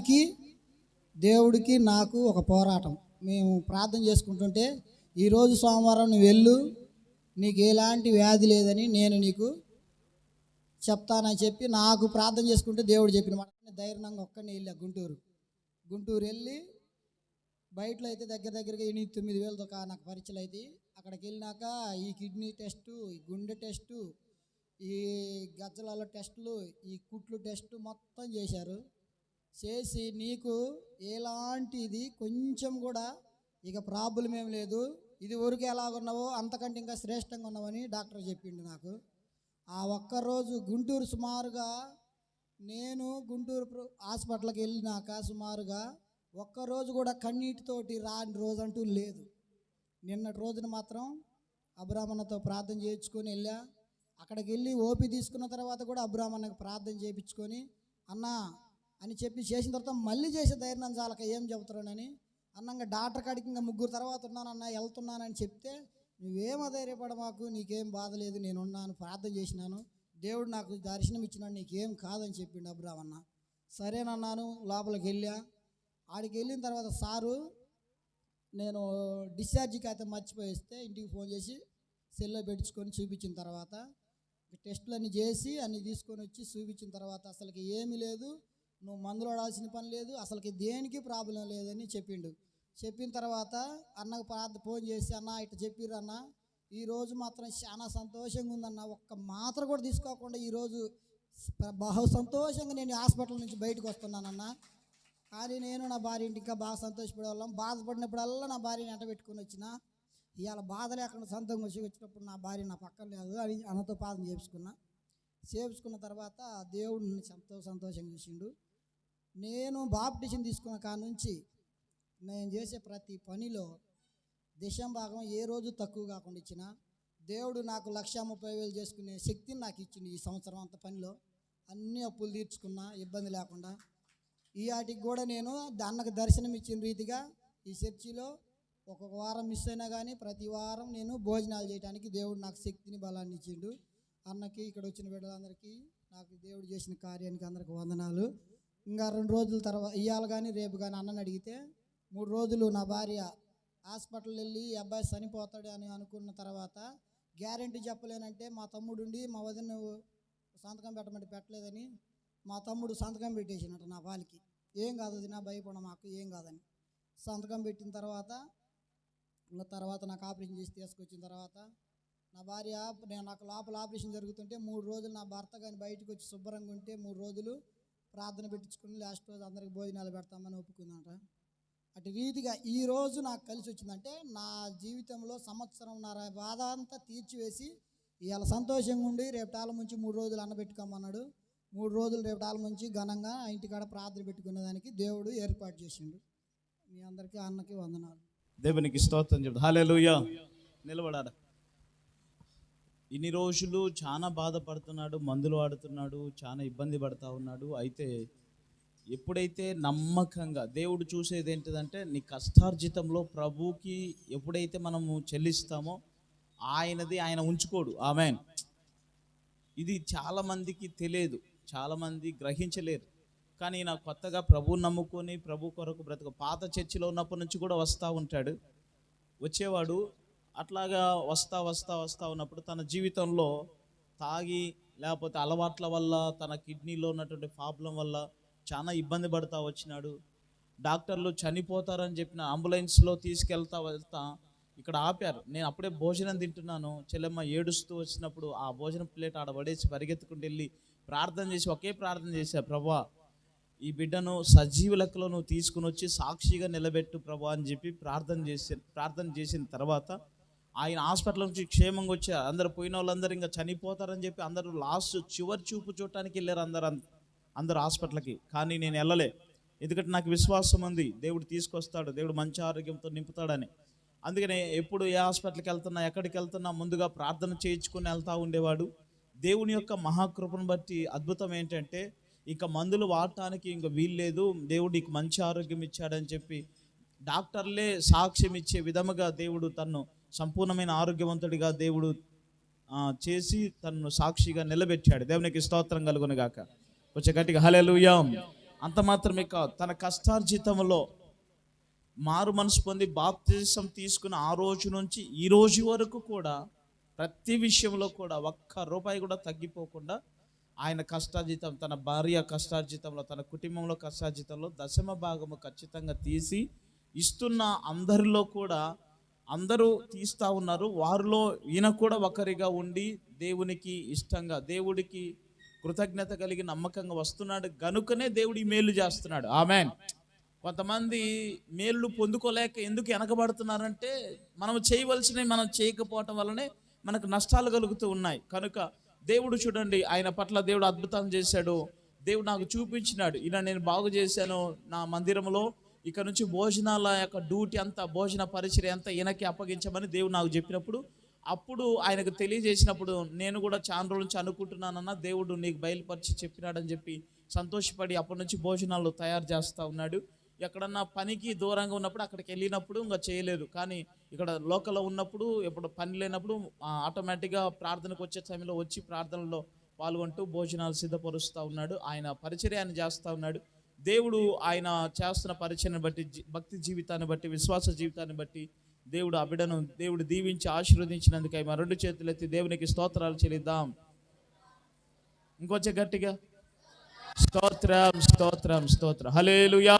వ్యాధికి దేవుడికి నాకు ఒక పోరాటం. మేము ప్రార్థన చేసుకుంటుంటే ఈరోజు సోమవారం నువ్వు వెళ్ళు నీకు ఎలాంటి వ్యాధి లేదని నేను నీకు చెప్తానని చెప్పి నాకు ప్రార్థన చేసుకుంటే దేవుడు చెప్పిన మాట. ధైర్యంగా ఒక్కడిని వెళ్ళా గుంటూరు. గుంటూరు వెళ్ళి బయటలో అయితే దగ్గర దగ్గరగా ఎనిమిది తొమ్మిది వేలతో నాకు పరీక్షలు అయితే అక్కడికి వెళ్ళినాక ఈ కిడ్నీ టెస్టు ఈ గుండె టెస్టు ఈ గజ్జలలో టెస్టులు ఈ కుట్లు టెస్టు మొత్తం చేశారు. చేసి నీకు ఎలాంటిది కొంచెం కూడా ఇక ప్రాబ్లం ఏం లేదు. ఇది వరకు ఎలాగున్నావో అంతకంటే ఇంకా శ్రేష్టంగా ఉన్నావని డాక్టర్ చెప్పిండు నాకు. ఆ ఒక్కరోజు గుంటూరు సుమారుగా నేను గుంటూరు హాస్పిటల్కి వెళ్ళినాక సుమారుగా ఒక్కరోజు కూడా కన్నీటితోటి రాని రోజు అంటూ లేదు. నిన్నటి రోజున మాత్రం అబ్రాహ్మణతో ప్రార్థన చేయించుకొని వెళ్ళా. అక్కడికి వెళ్ళి ఓపి తీసుకున్న తర్వాత కూడా అబ్రాహ్మణకు ప్రార్థన చేయించుకొని అన్నా అని చెప్పి చేసిన తర్వాత మళ్ళీ చేసే ధైర్యం చాలక ఏం చెబుతున్నానని? అన్నంగా డాక్టర్ కాడికి ఇంకా ముగ్గురు తర్వాత ఉన్నానన్న వెళ్తున్నానని చెప్తే నువ్వేం అధైర్యపడ మాకు నీకేం బాధ లేదు నేను ఉన్నాను ప్రార్థన చేసినాను. దేవుడు నాకు దర్శనం ఇచ్చినాడు నీకేం కాదని చెప్పిండు అబ్రామన్న సరేనన్నాను లోపలికి వెళ్ళా. ఆడికి వెళ్ళిన తర్వాత సారు నేను డిశ్చార్జ్కి అయితే మర్చిపోయిస్తే ఇంటికి ఫోన్ చేసి సెల్లో పెట్టించుకొని చూపించిన తర్వాత టెస్టులన్నీ చేసి అన్నీ తీసుకొని వచ్చి చూపించిన తర్వాత అసలుకి ఏమీ లేదు. నువ్వు మందులు వాడాల్సిన పని లేదు అసలుకి దేనికి ప్రాబ్లం లేదని చెప్పిండు. చెప్పిన తర్వాత అన్నకు ప్రార్థ ఫోన్ చేసి అన్న ఇట్లా చెప్పిర్రు అన్న ఈరోజు మాత్రం చాలా సంతోషంగా ఉందన్న ఒక్క మాత్ర కూడా తీసుకోకుండా ఈరోజు బహు సంతోషంగా నేను హాస్పిటల్ నుంచి బయటకు వస్తున్నానన్న. కానీ నేను నా భార్య ఇంటి ఇంకా బాగా సంతోషపడే వాళ్ళం బాధపడినప్పుడల్లా నా భార్యని ఎంట పెట్టుకుని వచ్చిన ఇవాళ బాధ లేకుండా సొంతంగా వచ్చి వచ్చినప్పుడు నా భార్య నా పక్కన లేదు అని అన్నతో పాదం చేపించుకున్నా. చేపించుకున్న తర్వాత దేవుడు నన్ను ఎంతో సంతోషంగా చూసిండు. నేను బాప్టిషన్ తీసుకున్న కాడ నుంచి నేను చేసే ప్రతి పనిలో దశం భాగం ఏ రోజు తక్కువ కాకుండా ఇచ్చిన దేవుడు నాకు లక్ష ముప్పై వేలు చేసుకునే శక్తిని నాకు ఇచ్చింది ఈ సంవత్సరం అంత పనిలో. అన్ని అప్పులు తీర్చుకున్నా ఇబ్బంది లేకుండా. ఈ వాటికి కూడా నేను అన్నకు దర్శనం ఇచ్చిన రీతిగా ఈ చర్చిలో ఒక్కొక్క వారం మిస్ అయినా కానీ ప్రతి వారం నేను భోజనాలు చేయడానికి దేవుడు నాకు శక్తిని బలాన్ని ఇచ్చిండు. అన్నకి ఇక్కడ వచ్చిన బిడ్డలందరికీ నాకు దేవుడు చేసిన కార్యానికి అందరికి వందనాలు. ఇంకా రెండు రోజుల తర్వాత ఇవాళ కానీ రేపు కానీ అన్నని అడిగితే మూడు రోజులు నా భార్య హాస్పిటల్ వెళ్ళి ఈ అబ్బాయి చనిపోతాడు అని అనుకున్న తర్వాత గ్యారంటీ చెప్పలేనంటే మా తమ్ముడు ఉండి మా వదిన సంతకం పెట్టమంటే పెట్టలేదని మా తమ్ముడు సంతకం పెట్టేసినట్టు నా పాలికి. ఏం కాదు అది నా భయపడ మాకు ఏం కాదని. సంతకం పెట్టిన తర్వాత ఇంకా తర్వాత నాకు ఆపరేషన్ చేసి తీసుకొచ్చిన తర్వాత నా భార్య నేను నాకు లోపల ఆపరేషన్ జరుగుతుంటే మూడు రోజులు నా భర్త కానీ బయటకు వచ్చి శుభ్రంగా ఉంటే మూడు రోజులు ప్రార్థన పెట్టించుకుని లాస్ట్ రోజు అందరికి భోజనాలు పెడతామని ఒప్పుకుందంట. అటు రీతిగా ఈ రోజు నాకు కలిసి వచ్చిందంటే నా జీవితంలో సంవత్సరంన్నర బాధ అంతా తీర్చివేసి ఇవాళ సంతోషంగా ఉండి రేపు టాల నుంచి మూడు రోజులు అన్నబెట్టుకోమన్నాడు మూడు రోజులు రేపు టాల నుంచి ఘనంగా ఇంటికాడ ప్రార్థన పెట్టుకునేదానికి దేవుడు ఏర్పాటు చేసిండు. మీ అందరికీ అన్నకి వందనాలు. దేవునికి స్తోత్రం చెప్తా హాలేలుయా నిలబడారా ఇన్ని రోజులు చాలా బాధపడుతున్నాడు మందులు వాడుతున్నాడు చాలా ఇబ్బంది పడతా ఉన్నాడు. అయితే ఎప్పుడైతే నమ్మకంగా దేవుడు చూసేది ఏంటిదంటే నీ కష్టార్జితంలో ప్రభువుకి ఎప్పుడైతే మనము చెల్లిస్తామో ఆయనది ఆయన ఉంచుకోడు. ఆమె ఇది చాలా మందికి తెలియదు చాలా మంది గ్రహించలేరు. కానీ నాకు కొత్తగా ప్రభు నమ్ముకొని ప్రభు కొరకు బ్రతక పాత చర్చిలో ఉన్నప్పటి నుంచి కూడా వస్తూ ఉంటాడు. వచ్చేవాడు అట్లాగా వస్తా వస్తా వస్తా ఉన్నప్పుడు తన జీవితంలో తాగి లేకపోతే అలవాట్ల వల్ల తన కిడ్నీలో ఉన్నటువంటి ప్రాబ్లం వల్ల చాలా ఇబ్బంది పడతా వచ్చినాడు. డాక్టర్లు చనిపోతారని చెప్పిన అంబులెన్స్లో తీసుకెళ్తా వెళ్తా ఇక్కడ ఆపారు. నేను అప్పుడే భోజనం తింటున్నాను. చెల్లెమ్మ ఏడుస్తూ వచ్చినప్పుడు ఆ భోజనం ప్లేట్ ఆడ పడేసి పరిగెత్తుకుంటూ వెళ్ళి ప్రార్థన చేసి ఒకే ప్రార్థన చేశా ప్రభా ఈ బిడ్డను సజీవ లెక్కలో నువ్వు తీసుకుని వచ్చి సాక్షిగా నిలబెట్టు ప్రభా అని చెప్పి ప్రార్థన చేసి ప్రార్థన చేసిన తర్వాత ఆయన హాస్పిటల్ నుంచి క్షేమంగా వచ్చారు అందరు పోయిన వాళ్ళందరూ ఇంకా చనిపోతారని చెప్పి అందరూ లాస్ట్ చివరి చూపు చూడటానికి వెళ్ళారు అందరు అందరు హాస్పిటల్కి. కానీ నేను వెళ్ళలే. ఎందుకంటే నాకు విశ్వాసం ఉంది. దేవుడు తీసుకొస్తాడు. దేవుడు మంచి ఆరోగ్యంతో నింపుతాడని. అందుకనే ఎప్పుడు ఏ హాస్పిటల్కి వెళ్తున్నా ఎక్కడికి వెళ్తున్నా ముందుగా ప్రార్థన చేయించుకుని వెళ్తూ ఉండేవాడు. దేవుని యొక్క మహాకృపను బట్టి అద్భుతం ఏంటంటే ఇంకా మందులు వాడటానికి ఇంకా వీల్లేదు దేవుడు నీకు మంచి ఆరోగ్యం ఇచ్చాడని చెప్పి డాక్టర్లే సాక్ష్యం ఇచ్చే విధముగా దేవుడు తను సంపూర్ణమైన ఆరోగ్యవంతుడిగా దేవుడు చేసి తనను సాక్షిగా నిలబెట్టాడు. దేవునికి స్తోత్రం కలుగునుగాక కొంచెం గట్టిగా హలెలుయాం అంత మాత్రమే కాదు తన కష్టార్జితంలో మారు మనసు పొంది బాప్తిజం తీసుకున్న ఆ రోజు నుంచి ఈ రోజు వరకు కూడా ప్రతి విషయంలో కూడా ఒక్క రూపాయి కూడా తగ్గిపోకుండా ఆయన కష్టార్జితం తన భార్య కష్టార్జితంలో తన కుటుంబంలో కష్టార్జితంలో దశమ భాగము ఖచ్చితంగా తీసి ఇస్తున్న అందరిలో కూడా అందరూ తీస్తూ ఉన్నారు. వారిలో ఈయన కూడా ఒకరిగా ఉండి దేవునికి ఇష్టంగా దేవుడికి కృతజ్ఞత కలిగి నమ్మకంగా వస్తున్నాడు. గనుకనే దేవుడి మేలు చేస్తున్నాడు. ఆమె కొంతమంది మేళ్ళు పొందుకోలేక ఎందుకు వెనకబడుతున్నారంటే మనం చేయవలసినవి మనం చేయకపోవటం వల్లనే మనకు నష్టాలు కలుగుతూ ఉన్నాయి. కనుక దేవుడు చూడండి ఆయన పట్ల దేవుడు అద్భుతం చేశాడు. దేవుడు నాకు చూపించినాడు. ఇలా నేను బాగు చేశాను నా మందిరంలో. ఇక నుంచి భోజనాల యొక్క డ్యూటీ అంతా భోజన పరిచయం అంతా ఈయనకి అప్పగించమని దేవుడు నాకు చెప్పినప్పుడు అప్పుడు ఆయనకు తెలియజేసినప్పుడు నేను కూడా చాలా రోజుల నుంచి అనుకుంటున్నానన్న దేవుడు నీకు బయలుపరిచి చెప్పినాడని చెప్పి సంతోషపడి అప్పటి నుంచి భోజనాలు తయారు చేస్తూ ఉన్నాడు. ఎక్కడన్నా పనికి దూరంగా ఉన్నప్పుడు అక్కడికి వెళ్ళినప్పుడు ఇంకా చేయలేదు. కానీ ఇక్కడ లోకల్లో ఉన్నప్పుడు ఎప్పుడు పని లేనప్పుడు ఆటోమేటిక్గా ప్రార్థనకు వచ్చే సమయంలో వచ్చి ప్రార్థనలో పాల్గొంటూ భోజనాలు సిద్ధపరుస్తూ ఉన్నాడు. ఆయన పరిచర్యాన్ని ఆయన చేస్తూ ఉన్నాడు. దేవుడు ఆయన చేస్తున్న పరిచయను బట్టి భక్తి జీవితాన్ని బట్టి విశ్వాస జీవితాన్ని బట్టి దేవుడు ఆ బిడ్డను దేవుడు దీవించి ఆశీర్వదించినందుకై మా రెండు చేతులు ఎత్తి దేవునికి స్తోత్రాలు చెల్లిద్దాం. ఇంకొంచెం గట్టిగా. స్తోత్రం స్తోత్రం స్తోత్రం. హలేలుయా